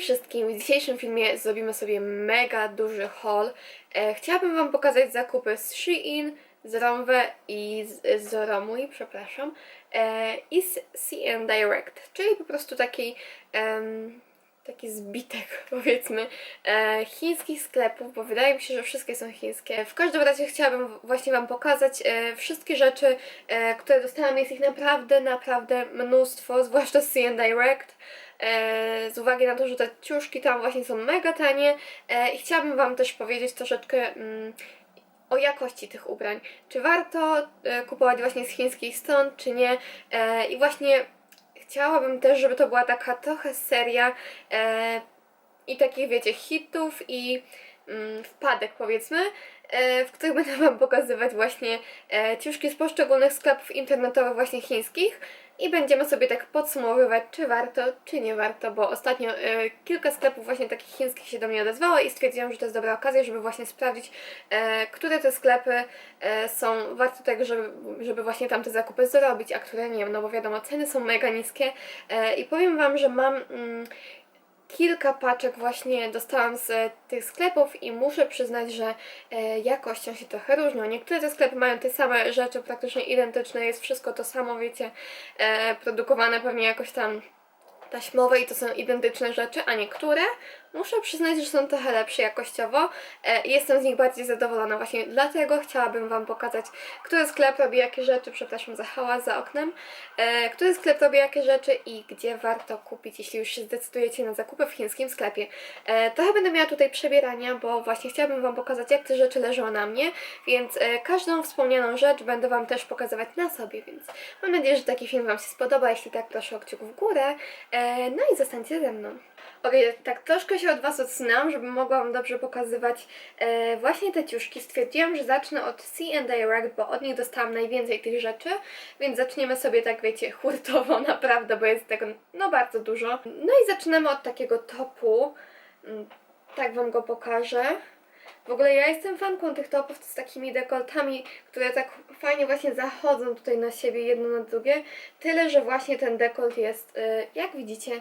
Wszystkim, w dzisiejszym filmie zrobimy sobie mega duży haul. E, chciałabym Wam pokazać zakupy z Shein, z Romwe i z, z Romui, przepraszam, e, i z CN Direct, czyli po prostu taki, em, taki zbitek, powiedzmy, e, chińskich sklepów, bo wydaje mi się, że wszystkie są chińskie. W każdym razie chciałabym właśnie Wam pokazać e, wszystkie rzeczy, e, które dostałam. Jest ich naprawdę, naprawdę mnóstwo, zwłaszcza z CN Direct. E, z uwagi na to, że te ciuszki tam właśnie są mega tanie e, i chciałabym Wam też powiedzieć troszeczkę mm, o jakości tych ubrań. Czy warto e, kupować właśnie z chińskich stron, czy nie? I właśnie chciałabym też, żeby to była taka trochę seria i takich, wiecie, hitów i mm, wpadek, powiedzmy, w których będę Wam pokazywać właśnie ciuszki z poszczególnych sklepów internetowych właśnie chińskich i będziemy sobie tak podsumowywać, czy warto, czy nie warto, bo ostatnio e, kilka sklepów właśnie takich chińskich się do mnie odezwało i stwierdziłam, że to jest dobra okazja, żeby właśnie sprawdzić, e, które te sklepy e, są warte tego, żeby, żeby właśnie tam te zakupy zrobić, a które nie, no bo wiadomo, ceny są mega niskie e, i powiem Wam, że mam... Mm, kilka paczek właśnie dostałam z e, tych sklepów i muszę przyznać, że e, jakością się trochę różnią. Niektóre te sklepy mają te same rzeczy, praktycznie identyczne, jest wszystko to samo, wiecie, e, produkowane pewnie jakoś tam taśmowe i to są identyczne rzeczy, a niektóre muszę przyznać, że są trochę lepsze jakościowo e, jestem z nich bardziej zadowolona. Właśnie dlatego chciałabym Wam pokazać, który sklep robi jakie rzeczy, przepraszam za hałas za oknem, e, który sklep robi jakie rzeczy i gdzie warto kupić, jeśli już się zdecydujecie na zakupy w chińskim sklepie. E, trochę będę miała tutaj przebierania, bo właśnie chciałabym Wam pokazać, jak te rzeczy leżą na mnie, więc każdą wspomnianą rzecz będę Wam też pokazywać na sobie, więc mam nadzieję, że taki film Wam się spodoba. Jeśli tak, proszę o kciuk w górę. No i zostańcie ze mną. Okej, tak troszkę się od Was odsunęłam, żeby mogła Wam dobrze pokazywać e, właśnie te ciuszki. Stwierdziłam, że zacznę od C Direct, bo od nich dostałam najwięcej tych rzeczy, więc zaczniemy sobie tak, wiecie, hurtowo naprawdę, bo jest tego no bardzo dużo. No i zaczynamy od takiego topu. Mm, Tak Wam go pokażę. W ogóle ja jestem fanką tych topów z takimi dekoltami, które tak fajnie właśnie zachodzą tutaj na siebie jedno na drugie. Tyle, że właśnie ten dekolt jest, y, jak widzicie,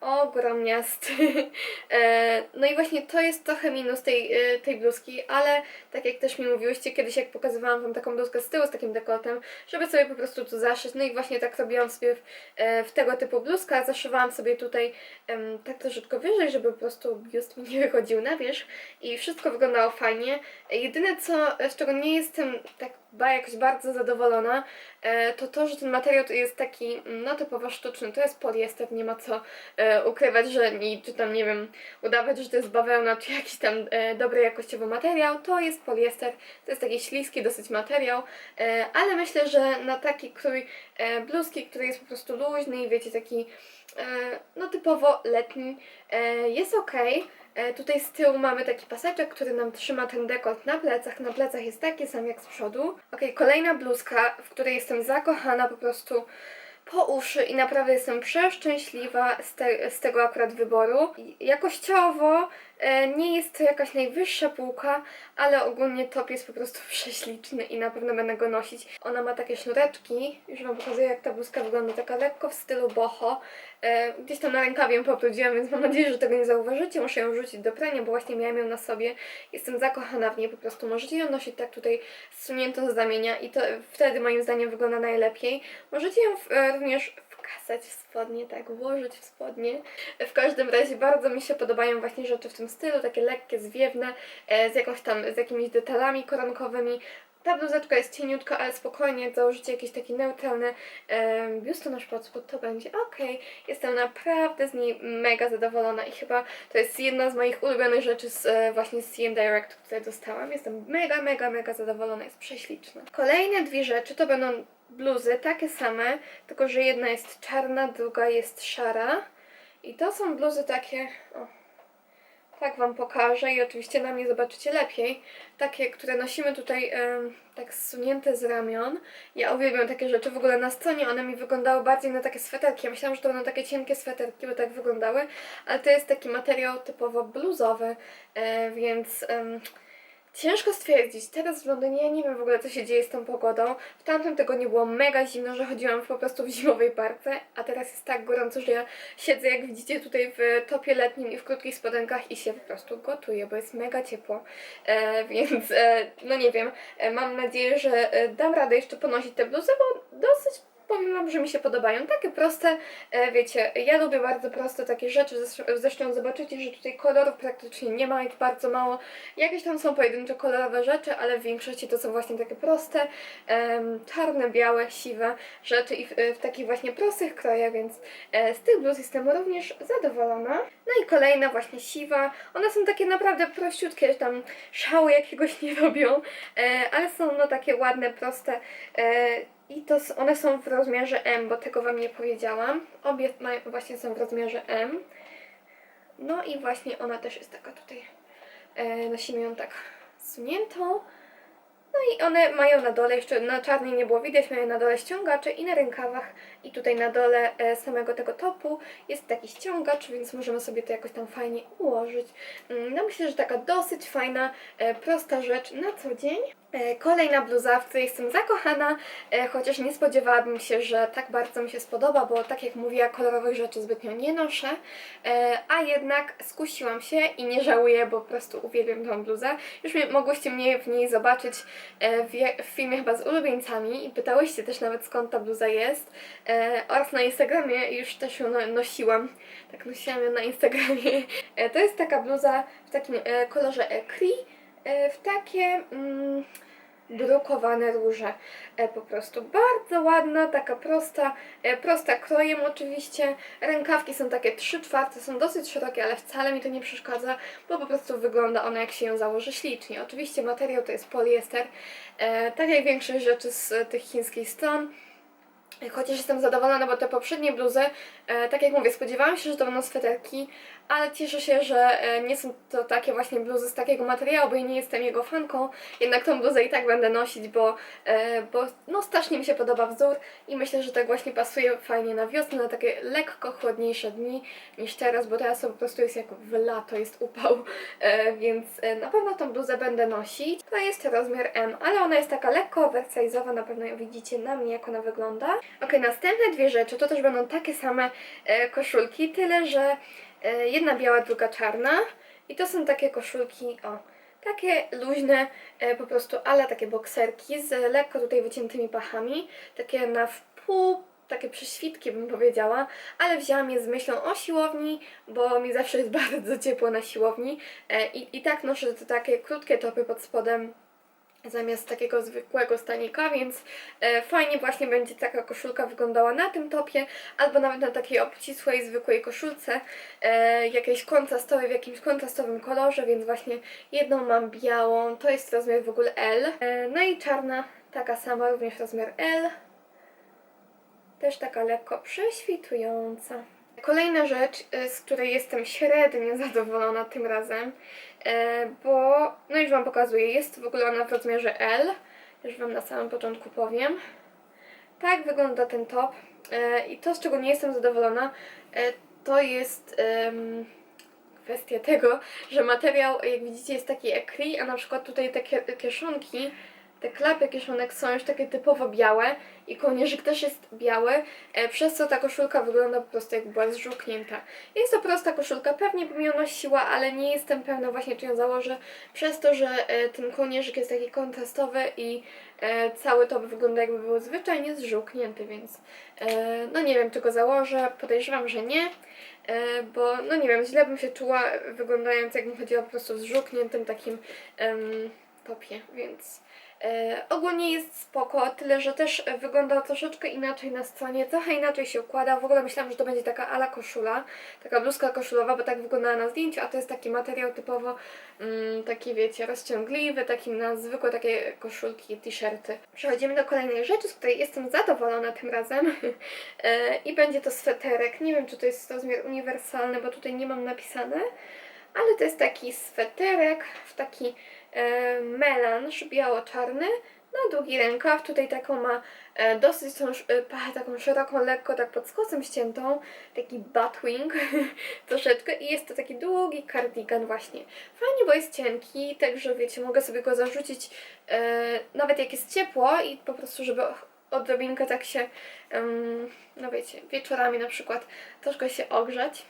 ogromniasty. E, no i właśnie to jest trochę minus tej, y, tej bluzki, ale tak jak też mi mówiłyście kiedyś, jak pokazywałam Wam taką bluzkę z tyłu z takim dekoltem, żeby sobie po prostu tu zaszyć. No i właśnie tak robiłam sobie w, e, w tego typu bluzkach. Zaszywałam sobie tutaj em, tak troszeczkę wyżej, żeby po prostu biust mi nie wychodził na wierzch i wszystko wyglądało fajnie. Jedyne co, z czego nie jestem tak ba, jakoś bardzo zadowolona, e, to to, że ten materiał jest taki mm, no typowo sztuczny. To jest poliester, nie ma co e, ukrywać, że nie, czy tam nie wiem, udawać, że to jest bawełna, czy jakiś tam e, dobry jakościowy materiał. To jest poliester, to jest taki śliski dosyć materiał, ale myślę, że na taki krój bluzki, który jest po prostu luźny i wiecie, taki no typowo letni, jest ok. E, Tutaj z tyłu mamy taki paseczek, który nam trzyma ten dekolt na plecach. Na plecach jest taki sam jak z przodu. Ok, kolejna bluzka, w której jestem zakochana po prostu po uszy i naprawdę jestem przeszczęśliwa z, te, z tego akurat wyboru. Jakościowo nie jest to jakaś najwyższa półka, ale ogólnie top jest po prostu prześliczny i na pewno będę go nosić. Ona ma takie sznureczki, już Wam pokazuję jak ta bluzka wygląda, taka lekko w stylu boho. E, gdzieś tam na rękawie ją pobrudziłam, więc mam nadzieję, że tego nie zauważycie. Muszę ją rzucić do prania, bo właśnie miałam ją na sobie. Jestem zakochana w niej, po prostu możecie ją nosić tak tutaj zsuniętą z ramienia i to wtedy moim zdaniem wygląda najlepiej. Możecie ją e, również wkasać w spodnie, tak, włożyć w spodnie. W każdym razie bardzo mi się podobają właśnie rzeczy w tym stylu, takie lekkie, zwiewne, e, z jakąś tam, z jakimiś detalami koronkowymi. Ta bluzeczka jest cieniutka, ale spokojnie, założycie jakiś taki neutralny e, biustonosz pod spód, to będzie ok. Jestem naprawdę z niej mega zadowolona i chyba to jest jedna z moich ulubionych rzeczy z, e, właśnie z CM Direct, które dostałam. Jestem mega, mega, mega zadowolona, jest prześliczna. Kolejne dwie rzeczy to będą bluzy, takie same, tylko że jedna jest czarna, druga jest szara. I to są bluzy takie, o, tak Wam pokażę i oczywiście na mnie zobaczycie lepiej. Takie, które nosimy tutaj em, tak zsunięte z ramion. Ja uwielbiam takie rzeczy. W ogóle na stronie one mi wyglądały bardziej na takie sweterki. Ja myślałam, że to będą takie cienkie sweterki, bo tak wyglądały. Ale to jest taki materiał typowo bluzowy, e, więc... Ciężko stwierdzić. Teraz w Londynie ja nie wiem w ogóle, co się dzieje z tą pogodą. W tamtym tygodniu było mega zimno, że chodziłam po prostu w zimowej parce, a teraz jest tak gorąco, że ja siedzę, jak widzicie, tutaj w topie letnim i w krótkich spodenkach i się po prostu gotuję, bo jest mega ciepło. E, więc, e, no nie wiem, e, mam nadzieję, że e, dam radę jeszcze ponosić te bluzy, bo dosyć powiem Wam, że mi się podobają. Takie proste, e, wiecie, ja lubię bardzo proste takie rzeczy, zresztą- zobaczycie, że tutaj kolorów praktycznie nie ma, ich bardzo mało. Jakieś tam są pojedyncze kolorowe rzeczy, ale w większości to są właśnie takie proste, czarne, białe, siwe rzeczy i w, w takich właśnie prostych krojach, więc e, z tych bluz jestem również zadowolona. No i kolejna właśnie siwa. One są takie naprawdę prościutkie, że tam szału jakiegoś nie robią, e, ale są no takie ładne, proste. I to one są w rozmiarze M, bo tego Wam nie powiedziałam. Obie mają, właśnie są w rozmiarze M. No i właśnie ona też jest taka tutaj. E, nosimy ją tak zsuniętą. No i one mają na dole, jeszcze na czarnej nie było widać, mają na dole ściągacze i na rękawach i tutaj na dole e, samego tego topu jest taki ściągacz, więc możemy sobie to jakoś tam fajnie ułożyć. Mm, No myślę, że taka dosyć fajna, e, prosta rzecz na co dzień. E, Kolejna bluza, w której jestem zakochana, e, chociaż nie spodziewałabym się, że tak bardzo mi się spodoba, bo tak jak mówiła, kolorowych rzeczy zbytnio nie noszę, e, a jednak skusiłam się i nie żałuję, bo po prostu uwielbiam tą bluzę. Już mogłyście mnie w niej zobaczyć w, filmie chyba z ulubieńcami i pytałyście też nawet skąd ta bluza jest oraz na Instagramie już też ją no- nosiłam, tak nosiłam ją na Instagramie. To jest taka bluza w takim kolorze ecri, e, w takie mm, brukowane róże e, po prostu. Bardzo ładna, taka prosta, e, prosta krojem oczywiście. Rękawki są takie 3 czwarte, są dosyć szerokie, ale wcale mi to nie przeszkadza, bo po prostu wygląda ona jak się ją założy ślicznie. Oczywiście materiał to jest poliester, e, tak jak większość rzeczy z e, tych chińskich stron. Chociaż jestem zadowolona, bo te poprzednie bluzy, e, tak jak mówię, spodziewałam się, że to będą sweterki, ale cieszę się, że e, nie są to takie właśnie bluzy z takiego materiału, bo ja nie jestem jego fanką. Jednak tą bluzę i tak będę nosić, bo, e, bo no, strasznie mi się podoba wzór i myślę, że tak właśnie pasuje fajnie na wiosnę, na takie lekko chłodniejsze dni niż teraz, bo teraz to po prostu jest jak w lato, jest upał, e, więc na pewno tą bluzę będę nosić. To jest rozmiar M, ale ona jest taka lekko oversize'owa, na pewno ją widzicie na mnie, jak ona wygląda. Ok, następne dwie rzeczy to też będą takie same koszulki, tyle że jedna biała, druga czarna. I to są takie koszulki, o, takie luźne, e, po prostu ale takie bokserki z lekko tutaj wyciętymi pachami, takie na wpół, takie prześwitki bym powiedziała, ale wzięłam je z myślą o siłowni, bo mi zawsze jest bardzo ciepło na siłowni. E, i, i tak noszę te takie krótkie topy pod spodem zamiast takiego zwykłego stanika, więc e, fajnie właśnie będzie taka koszulka wyglądała na tym topie, albo nawet na takiej obcisłej, zwykłej koszulce, e, jakiejś kontrastowej, w jakimś kontrastowym kolorze, więc właśnie jedną mam białą, to jest rozmiar w ogóle L, e, no i czarna, taka sama, również rozmiar L, też taka lekko prześwitująca. Kolejna rzecz, e, z której jestem średnio zadowolona tym razem, e, bo, no już Wam pokazuję, jest w ogóle ona w rozmiarze L, już Wam na samym początku powiem. Tak wygląda ten top e, i to, z czego nie jestem zadowolona, to jest kwestia tego, że materiał, jak widzicie, jest taki ekri, a na przykład tutaj te kie- kieszonki, te klapy kieszonek są już takie typowo białe i kołnierzyk też jest biały, e, przez co ta koszulka wygląda po prostu jak była zżółknięta. Jest to prosta koszulka, pewnie bym ją nosiła, ale nie jestem pewna właśnie czy ją założę, przez to, że e, ten kołnierzyk jest taki kontrastowy i e, cały top wygląda jakby był zwyczajnie zżółknięty, więc no nie wiem czy go założę, podejrzewam, że nie. Bo no nie wiem, źle bym się czuła wyglądając jakbym chodziła po prostu w zżółkniętym takim em, topie, więc ogólnie jest spoko, tyle że też e, wygląda troszeczkę inaczej na stronie, trochę inaczej się układa, w ogóle myślałam, że to będzie taka ala koszula, taka bluzka koszulowa, bo tak wyglądała na zdjęciu, a to jest taki materiał typowo mm, taki wiecie, rozciągliwy, taki na zwykłe takie koszulki, t-shirty. Przechodzimy do kolejnej rzeczy, z której jestem zadowolona tym razem. E, i będzie to sweterek, nie wiem czy to jest rozmiar uniwersalny, bo tutaj nie mam napisane, ale to jest taki sweterek w taki e, melanż biało-czarny, na długi rękaw. Tutaj taką ma e, dosyć tą, e, taką szeroką, lekko tak pod skosem ściętą. Taki batwing troszeczkę i jest to taki długi kardigan właśnie. Fajnie, bo jest cienki, także wiecie, mogę sobie go zarzucić e, nawet jak jest ciepło i po prostu, żeby odrobinkę tak się, em, no wiecie, wieczorami na przykład troszkę się ogrzać.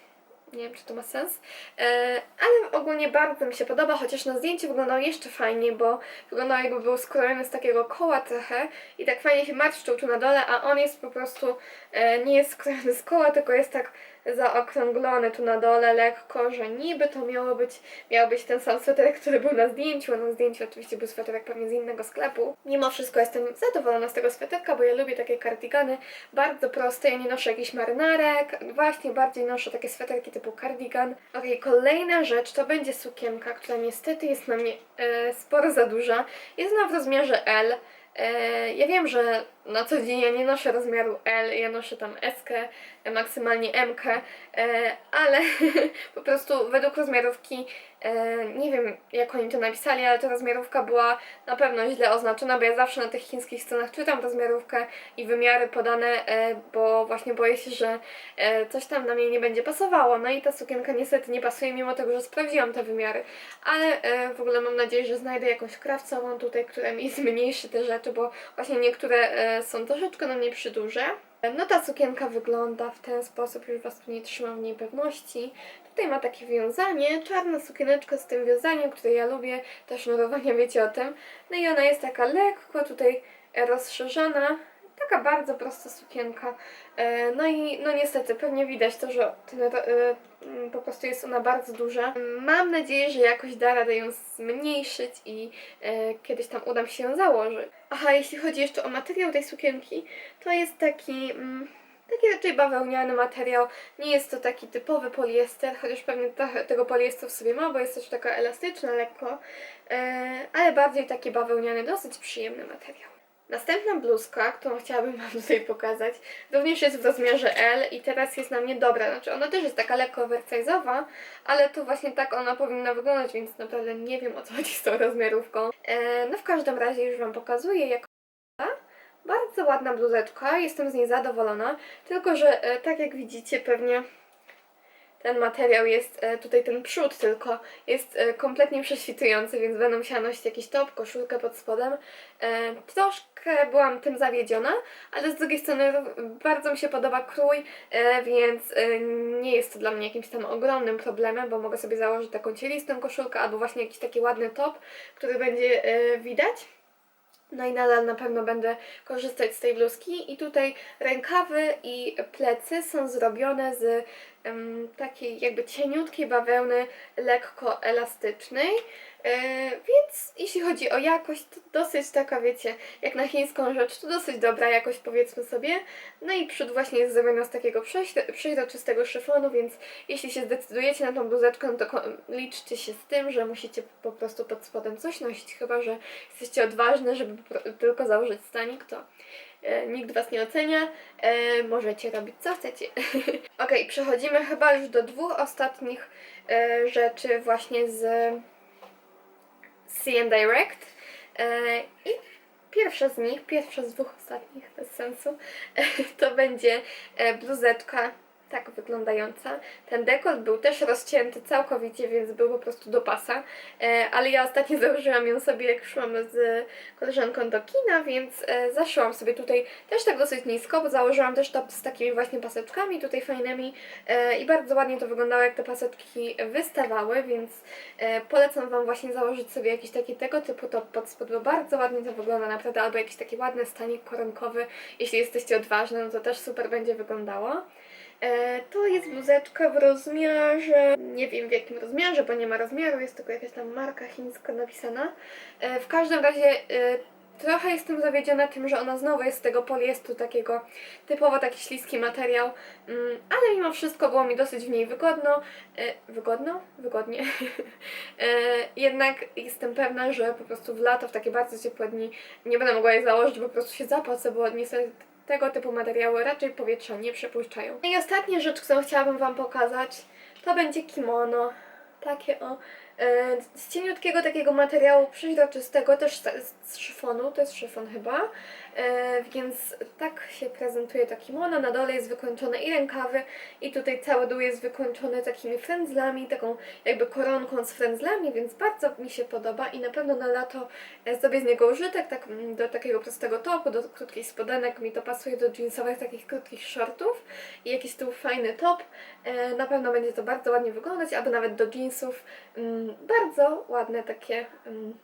Nie wiem, czy to ma sens. E, ale ogólnie bardzo mi się podoba, chociaż na zdjęciu wyglądał jeszcze fajniej, bo wyglądał jakby był skrojony z takiego koła trochę i tak fajnie się marszczył tu na dole, a on jest po prostu, e, nie jest skrojony z koła, tylko jest tak zaokrąglony tu na dole lekko, że niby to miało być, miał być ten sam sweterek, który był na zdjęciu, a na zdjęciu oczywiście był sweterek pewnie z innego sklepu. Mimo wszystko jestem zadowolona z tego sweterka, bo ja lubię takie kardigany, bardzo proste, ja nie noszę jakichś marynarek, właśnie bardziej noszę takie sweterki typu cardigan. Okej, kolejna rzecz to będzie sukienka, która niestety jest na mnie e, sporo za duża. Jest ona w rozmiarze L. E, ja wiem, że na co dzień ja nie noszę rozmiaru L, ja noszę tam S, maksymalnie M, e, ale po prostu według rozmiarówki, e, nie wiem jak oni to napisali, ale ta rozmiarówka była na pewno źle oznaczona, bo ja zawsze na tych chińskich stronach czytam rozmiarówkę i wymiary podane, e, bo właśnie boję się, że coś tam na mnie nie będzie pasowało. No i ta sukienka niestety nie pasuje, mimo tego, że sprawdziłam te wymiary. Ale w ogóle mam nadzieję, że znajdę jakąś krawcową tutaj, która mi zmniejszy te rzeczy, bo właśnie niektóre są troszeczkę na mnie przyduże. No ta sukienka wygląda w ten sposób, już Was tu nie trzymam w niej pewności. Tutaj ma takie wiązanie, czarna sukieneczka z tym wiązaniem, które ja lubię, te sznurowania, wiecie o tym. No i ona jest taka lekko tutaj rozszerzona, taka bardzo prosta sukienka. E, No i no niestety, pewnie widać to, że ten, mm, po prostu jest ona bardzo duża. Mam nadzieję, że jakoś da radę ją zmniejszyć i e, kiedyś tam uda mi się ją założyć. Aha, jeśli chodzi jeszcze o materiał tej sukienki, to jest taki... Mm, Taki raczej bawełniany materiał, nie jest to taki typowy poliester, chociaż pewnie trochę tego poliestru w sobie ma, bo jest też taka elastyczna lekko, e, ale bardziej taki bawełniany, dosyć przyjemny materiał. Następna bluzka, którą chciałabym Wam tutaj pokazać, również jest w rozmiarze L i teraz jest na mnie dobra. Znaczy ona też jest taka lekko oversize'owa, ale to właśnie tak ona powinna wyglądać, więc naprawdę nie wiem o co chodzi z tą rozmiarówką. E, no w każdym razie już Wam pokazuję jak bardzo ładna bluzeczka, jestem z niej zadowolona, tylko że e, tak jak widzicie pewnie ten materiał jest, e, tutaj ten przód tylko jest e, kompletnie prześwitujący, więc będę musiała nosić jakiś top, koszulkę pod spodem. E, Troszkę byłam tym zawiedziona, ale z drugiej strony bardzo mi się podoba krój, e, więc e, nie jest to dla mnie jakimś tam ogromnym problemem, bo mogę sobie założyć taką cielistą koszulkę albo właśnie jakiś taki ładny top, który będzie e, widać. No i nadal na pewno będę korzystać z tej bluzki. I tutaj rękawy i plecy są zrobione z takiej jakby cieniutkiej bawełny, lekko elastycznej. E, więc jeśli chodzi o jakość, to dosyć taka, wiecie, jak na chińską rzecz, to dosyć dobra jakość, powiedzmy sobie. No i przód właśnie jest zrobiony z takiego przeźro- przeźroczystego szyfonu, więc jeśli się zdecydujecie na tą bluzeczkę, no to liczcie się z tym, że musicie po prostu pod spodem coś nosić, chyba że jesteście odważne, żeby tylko założyć stanik, to nikt Was nie ocenia, e, możecie robić co chcecie. ok, przechodzimy chyba już do dwóch ostatnich e, rzeczy właśnie z CN Direct. E, I pierwsza z nich, pierwsza z dwóch ostatnich, bez sensu, to będzie e, bluzeczka tak wyglądająca. Ten dekolt był też rozcięty całkowicie, więc był po prostu do pasa, e, ale ja ostatnio założyłam ją sobie, jak szłam z koleżanką do kina, więc e, zaszyłam sobie tutaj też tak dosyć nisko, bo założyłam też top z takimi właśnie paseczkami tutaj fajnymi e, i bardzo ładnie to wyglądało, jak te paseczki wystawały, więc polecam Wam właśnie założyć sobie jakiś taki tego typu top pod spód, bo bardzo ładnie to wygląda naprawdę, albo jakiś taki ładny stanik koronkowy, jeśli jesteście odważne, no to też super będzie wyglądało. E, to jest bluzeczka w rozmiarze, nie wiem w jakim rozmiarze, bo nie ma rozmiaru, jest tylko jakaś tam marka chińska napisana. E, w każdym razie e, trochę jestem zawiedziona tym, że ona znowu jest z tego poliestru takiego typowo taki śliski materiał, mm, ale mimo wszystko było mi dosyć w niej wygodno. Wygodno? Wygodnie. jednak jestem pewna, że po prostu w lato, w takie bardzo ciepłe dni nie będę mogła jej założyć, bo po prostu się zapocę, bo niestety tego typu materiały raczej powietrza nie przepuszczają. No i ostatnia rzecz, którą chciałabym Wam pokazać, to będzie kimono. Takie o, e, z cieniutkiego takiego materiału przeźroczystego, też z, z szyfonu, to jest szyfon chyba, e, więc tak się prezentuje to kimono. Na dole jest wykończone i rękawy i tutaj cały dół jest wykończony takimi frędzlami, taką jakby koronką z frędzlami, więc bardzo mi się podoba i na pewno na lato e, zrobię z niego użytek, tak mm, do takiego prostego topu, do krótkich spodenek, mi to pasuje do jeansowych takich krótkich shortów i jakiś tu fajny top. E, Na pewno będzie to bardzo ładnie wyglądać, albo nawet do jeansów. Mm, Bardzo ładne takie mm,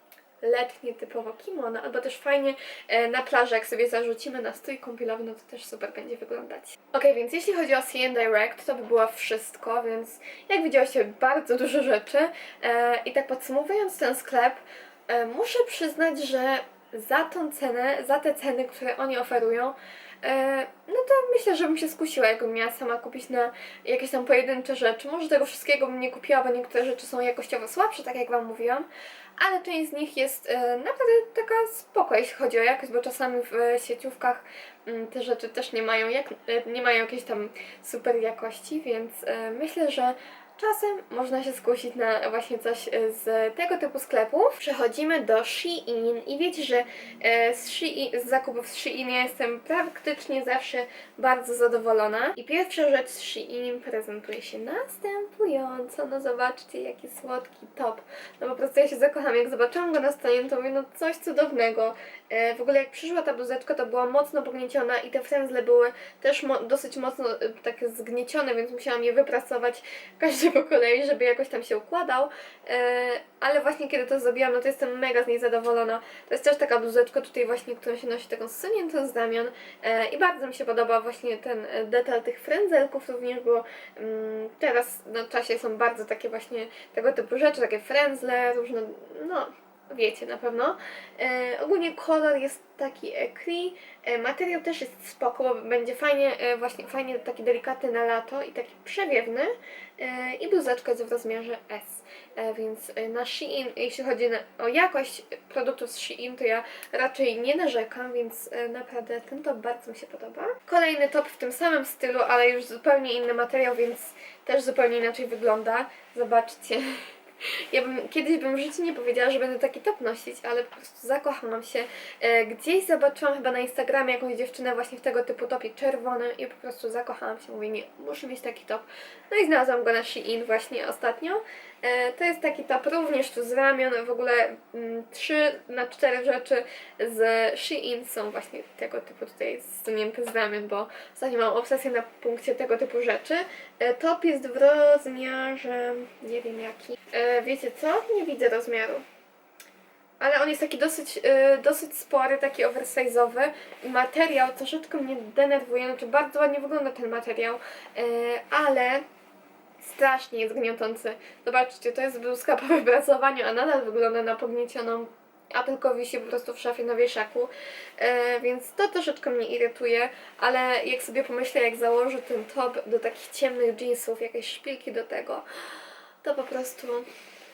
letnie typowo kimono, albo też fajnie e, na plaży, jak sobie zarzucimy na strój kąpielowy, no to też super będzie wyglądać. Ok, więc jeśli chodzi o CN Direct, to by było wszystko, więc jak widziałyście, bardzo dużo rzeczy. E, I tak podsumowując ten sklep, e, muszę przyznać, że za tą cenę, za te ceny, które oni oferują, no to myślę, że bym się skusiła, jakbym miała sama kupić na jakieś tam pojedyncze rzeczy. Może tego wszystkiego bym nie kupiła, bo niektóre rzeczy są jakościowo słabsze, tak jak Wam mówiłam, ale część z nich jest e, naprawdę taka spoko, jeśli chodzi o jakość, bo czasami w e, sieciówkach mm, te rzeczy też nie mają, jak, nie mają jakiejś tam super jakości, więc myślę, że Czasem można się skusić na właśnie coś e, z tego typu sklepów. Przechodzimy do Shein i wiecie, że e, z, Shein, z zakupów z Shein ja jestem praktycznie zawsze bardzo zadowolona. I pierwsza rzecz z Shein prezentuje się następująco. No zobaczcie, jaki słodki top. No po prostu ja się zakocham. Jak zobaczyłam go na stronie, to mówię, no coś cudownego. E, w ogóle jak przyszła ta bluzeczka, to była mocno pognieciona i te frędzle były też mo- dosyć mocno takie zgniecione, więc musiałam je wyprasować każdy po kolei, żeby jakoś tam się układał. E, ale właśnie kiedy to zrobiłam, no to jestem mega z niej zadowolona. To jest też taka bluzeczka tutaj właśnie, którą się nosi taką zsuniętą z ramion e, i bardzo mi się podoba właśnie ten e, detal tych frędzelków również, bo mm, teraz na czasie są bardzo takie właśnie tego typu rzeczy, takie frędzle, różne, no wiecie na pewno. E, ogólnie kolor jest taki ekri, e, materiał też jest spoko, będzie fajnie, e, właśnie fajnie taki delikatny na lato i taki przewiewny e, i bluzeczka jest w rozmiarze S, e, więc e, na Shein, jeśli chodzi na, o jakość produktów z Shein, to ja raczej nie narzekam, więc e, naprawdę ten top bardzo mi się podoba. Kolejny top w tym samym stylu, ale już zupełnie inny materiał, więc też zupełnie inaczej wygląda. Zobaczcie. Ja bym, kiedyś bym w życiu nie powiedziała, że będę taki top nosić, ale po prostu zakochałam się. E, gdzieś zobaczyłam chyba na Instagramie jakąś dziewczynę właśnie w tego typu topie czerwonym i po prostu zakochałam się. Mówię, nie, muszę mieć taki top. No i znalazłam go na Shein właśnie ostatnio. E, to jest taki top również tu z ramion, w ogóle mm, 3 na 4 rzeczy z Shein są właśnie tego typu tutaj zsunięte z ramion, bo ostatnio mam obsesję na punkcie tego typu rzeczy. E, top jest w rozmiarze, nie wiem jaki. E, wiecie co? Nie widzę rozmiaru. Ale on jest taki dosyć, e, dosyć spory, taki oversize'owy. Materiał troszeczkę mnie denerwuje, znaczy bardzo ładnie wygląda ten materiał, e, ale strasznie jest gniotący. Zobaczcie, to jest bluzka po wypracowaniu, a nadal wygląda na pogniecioną, a tylko wisi po prostu w szafie na wieszaku, e, więc to troszeczkę mnie irytuje, ale jak sobie pomyślę, jak założę ten top do takich ciemnych jeansów, jakieś szpilki do tego, to po prostu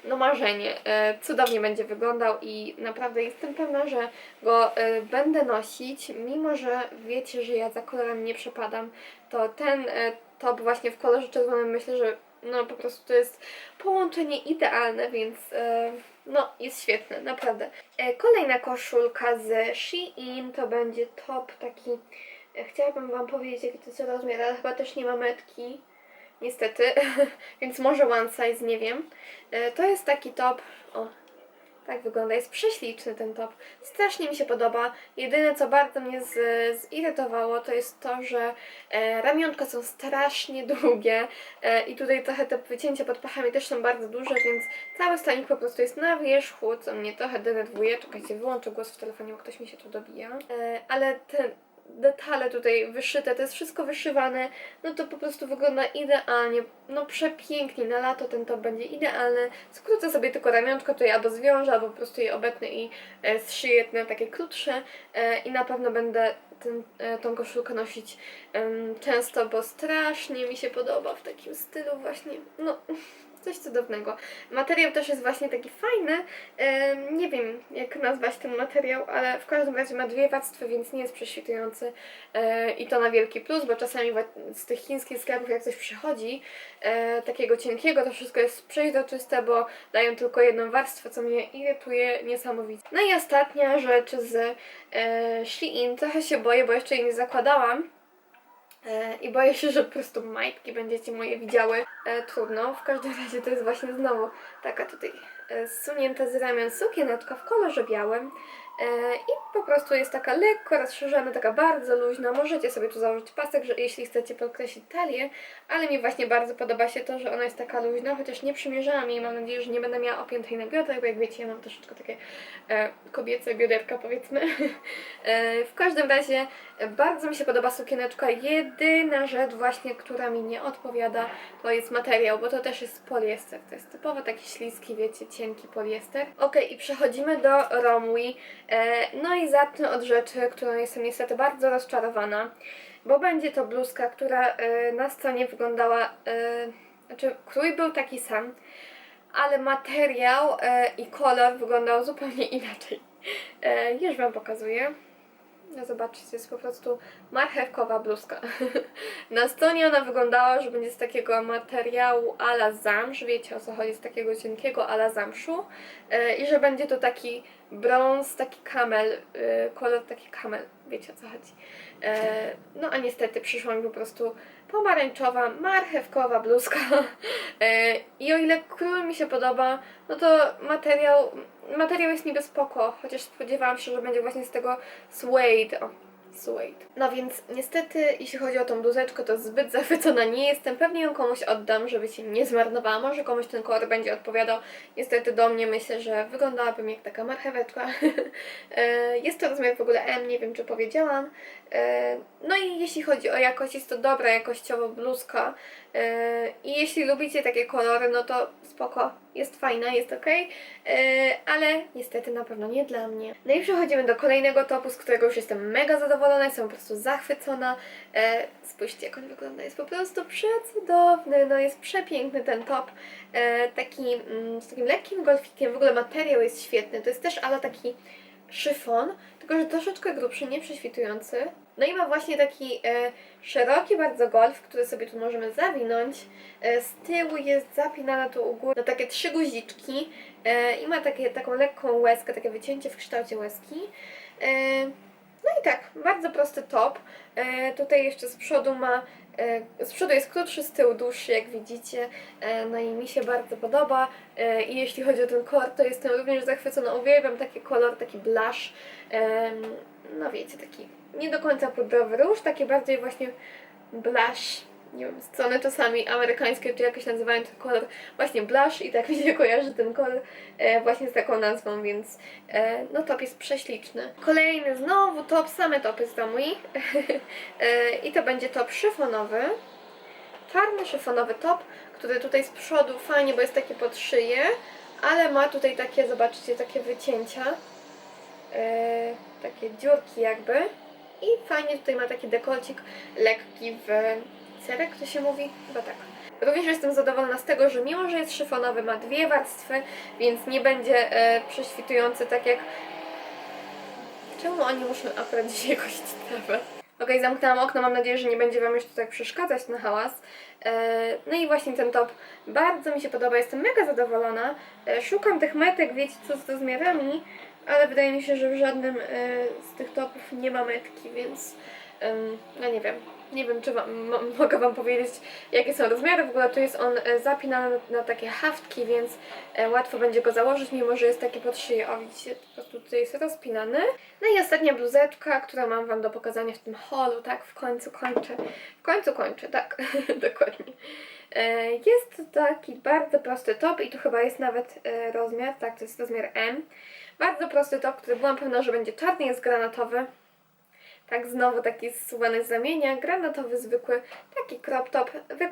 no marzenie. E, cudownie będzie wyglądał i naprawdę jestem pewna, że go e, będę nosić, mimo że wiecie, że ja za kolorem nie przepadam, to ten e, top właśnie w kolorze czerwonym myślę, że no po prostu to jest połączenie idealne, więc e, no jest świetne, naprawdę. E, kolejna koszulka z Shein to będzie top taki, e, chciałabym Wam powiedzieć jaki to jest rozmiar, ale chyba też nie ma metki niestety, więc może one size, nie wiem. To jest taki top, o, tak wygląda, jest prześliczny ten top, strasznie mi się podoba. Jedyne co bardzo mnie z, zirytowało to jest to, że e, ramionka są strasznie długie e, i tutaj trochę te wycięcia pod pachami też są bardzo duże, więc cały stanik po prostu jest na wierzchu, co mnie trochę denerwuje. Czekajcie, wyłączę głos w telefonie, bo ktoś mi się tu dobija. E, ale ten detale tutaj wyszyte, to jest wszystko wyszywane, no to po prostu wygląda idealnie, no przepięknie, na lato ten top będzie idealny, skrócę sobie tylko ramionczko tutaj albo zwiążę, albo po prostu je obetnę i e, zszyję na takie krótsze e, i na pewno będę ten, e, tą koszulkę nosić em, często, bo strasznie mi się podoba w takim stylu właśnie, no coś cudownego. Materiał też jest właśnie taki fajny. Nie wiem, jak nazwać ten materiał, ale w każdym razie ma dwie warstwy, więc nie jest prześwitujący. E, I to na wielki plus, bo czasami z tych chińskich sklepów, jak coś przychodzi, e, takiego cienkiego, to wszystko jest przejrzyste, bo dają tylko jedną warstwę, co mnie irytuje niesamowicie. No i ostatnia rzecz z e, Shein. Trochę się boję, bo jeszcze jej nie zakładałam. E, I boję się, że po prostu majtki będziecie moje widziały. E, trudno. W każdym razie to jest właśnie znowu taka tutaj e, zsunięta z ramion sukieneczka w kolorze białym. I po prostu jest taka lekko rozszerzona, taka bardzo luźna. Możecie sobie tu założyć pasek, że jeśli chcecie podkreślić talię, ale mi właśnie bardzo podoba się to, że ona jest taka luźna, chociaż nie przymierzałam jej. Mam nadzieję, że nie będę miała opiętej na biodrach, bo jak wiecie, ja mam troszeczkę takie e, kobiece bioderka powiedzmy. e, w każdym razie bardzo mi się podoba sukieneczka. Jedyna rzecz właśnie, która mi nie odpowiada, to jest materiał, bo to też jest poliester. To jest typowo taki śliski, wiecie, cienki poliester. Ok, i przechodzimy do Romwi. E, no i zacznę od rzeczy, którą jestem niestety bardzo rozczarowana, bo będzie to bluzka, która e, na stronie wyglądała, e, znaczy krój był taki sam, ale materiał i kolor wyglądał zupełnie inaczej. Już Wam pokazuję. No zobaczcie, to jest po prostu marchewkowa bluzka. Na stronie ona wyglądała, że będzie z takiego materiału ala zamsz, wiecie o co chodzi, z takiego cienkiego ala zamszu e, i że będzie to taki brąz, taki kamel, e, kolor taki kamel, wiecie o co chodzi. E, no a niestety przyszła mi po prostu pomarańczowa, marchewkowa bluzka. E, i o ile król mi się podoba, no to materiał, materiał jest niby spoko, chociaż spodziewałam się, że będzie właśnie z tego suede, o, suede. No więc niestety, jeśli chodzi o tą bluzeczkę, to zbyt zachwycona nie jestem. Pewnie ją komuś oddam, żeby się nie zmarnowała. Może komuś ten kolor będzie odpowiadał. Niestety do mnie myślę, że wyglądałabym jak taka marcheweczka. E, jest to rozmiar w ogóle M, nie wiem czy powiedziałam. E, No i jeśli chodzi o jakość, jest to dobra jakościowo bluzka. E, I jeśli lubicie takie kolory, no to spoko, jest fajna, jest ok, ale niestety na pewno nie dla mnie. No i przechodzimy do kolejnego topu, z którego już jestem mega zadowolona, jestem po prostu zachwycona. E, Spójrzcie, jak on wygląda, jest po prostu przecudowny, no jest przepiękny ten top. E, Taki mm, z takim lekkim golfikiem, w ogóle materiał jest świetny, to jest też ale taki szyfon, tylko że troszeczkę grubszy, nie prześwitujący. No i ma właśnie taki e, szeroki bardzo golf, który sobie tu możemy zawinąć. E, z tyłu jest zapinana tu u góry na takie trzy guziczki e, i ma takie, taką lekką łezkę, takie wycięcie w kształcie łezki. E, no i tak, bardzo prosty top. E, tutaj jeszcze z przodu ma, e, z przodu jest krótszy, z tyłu dłuższy, jak widzicie. E, no i mi się bardzo podoba. E, I jeśli chodzi o ten kolor, to jestem również zachwycona. Uwielbiam taki kolor, taki blush. Em, no wiecie, taki nie do końca pudrowy róż, taki bardziej właśnie blush. Nie wiem, strony czasami amerykańskie czy jakoś nazywają ten kolor właśnie blush i tak mi się kojarzy ten kolor e, właśnie z taką nazwą, więc e, no top jest prześliczny. Kolejny znowu top, same topy z domu e, i to będzie top szyfonowy. Czarny szyfonowy top, który tutaj z przodu fajnie, bo jest taki pod szyję, ale ma tutaj takie, zobaczcie, takie wycięcia, e, takie dziurki jakby i fajnie tutaj ma taki dekolcik lekki w serek, to się mówi? Chyba tak. Również jestem zadowolona z tego, że mimo, że jest szyfonowy, ma dwie warstwy, więc nie będzie e, prześwitujący tak jak... Czemu oni muszą akurat dzisiaj kosić trawę? Okej, zamknęłam okno, mam nadzieję, że nie będzie Wam już tutaj przeszkadzać na hałas. E, no i właśnie ten top bardzo mi się podoba, jestem mega zadowolona. E, szukam tych metek, wiecie co z rozmiarami, ale wydaje mi się, że w żadnym e, z tych topów nie ma metki, więc no nie wiem. Nie wiem, czy wam, mo- mogę Wam powiedzieć, jakie są rozmiary. W ogóle tu jest on e, zapinany na, na takie haftki, więc e, łatwo będzie go założyć, mimo że jest taki pod szyję. O, widzicie, po prostu tutaj jest rozpinany. No i ostatnia bluzeczka, którą mam Wam do pokazania w tym holu, tak, w końcu kończę. W końcu kończę, tak, dokładnie. Jest to taki bardzo prosty top i tu chyba jest nawet rozmiar, tak, to jest rozmiar M. Bardzo prosty top, który byłam pewna, że będzie czarny, jest granatowy. Tak, znowu taki zsuwany z ramienia, granatowy, zwykły, taki crop top,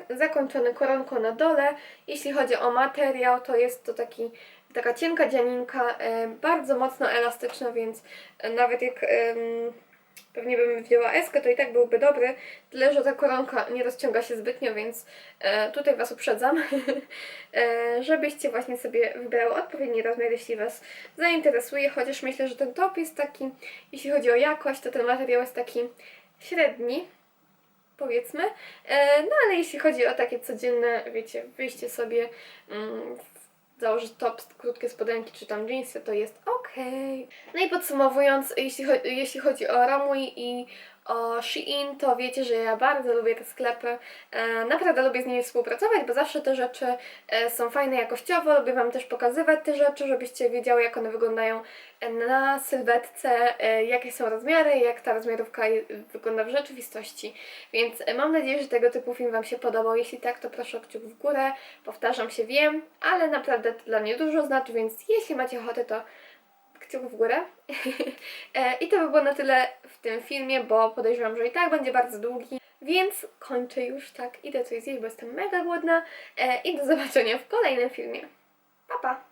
zakończony koronką na dole. Jeśli chodzi o materiał, to jest to taki, taka cienka dzianinka, e, bardzo mocno elastyczna, więc e, nawet jak pewnie bym wzięła eskę, to i tak byłby dobry, tyle że ta koronka nie rozciąga się zbytnio, więc e, tutaj Was uprzedzam, e, żebyście właśnie sobie wybrały odpowiedni rozmiar, jeśli Was zainteresuje, chociaż myślę, że ten top jest taki, jeśli chodzi o jakość, to ten materiał jest taki średni, powiedzmy. E, no ale jeśli chodzi o takie codzienne, wiecie, wyjście sobie, mm, w- założyć top, krótkie spodenki czy tam jeansy, to jest okej. No i podsumowując, jeśli, cho- jeśli chodzi o Romui i o Shein, to wiecie, że ja bardzo lubię te sklepy. E, naprawdę lubię z nimi współpracować, bo zawsze te rzeczy e, są fajne jakościowo. Lubię Wam też pokazywać te rzeczy, żebyście wiedziały, jak one wyglądają na sylwetce, e, jakie są rozmiary, jak ta rozmiarówka wygląda w rzeczywistości. Więc mam nadzieję, że tego typu film Wam się podobał. Jeśli tak, to proszę o kciuk w górę. Powtarzam się, wiem, ale naprawdę to dla mnie dużo znaczy, więc jeśli macie ochotę, to kciuk w górę. E, I to by było na tyle w tym filmie, bo podejrzewam, że i tak będzie bardzo długi. Więc kończę już tak. Idę coś zjeść, bo jestem mega głodna. E, I do zobaczenia w kolejnym filmie. Pa, pa!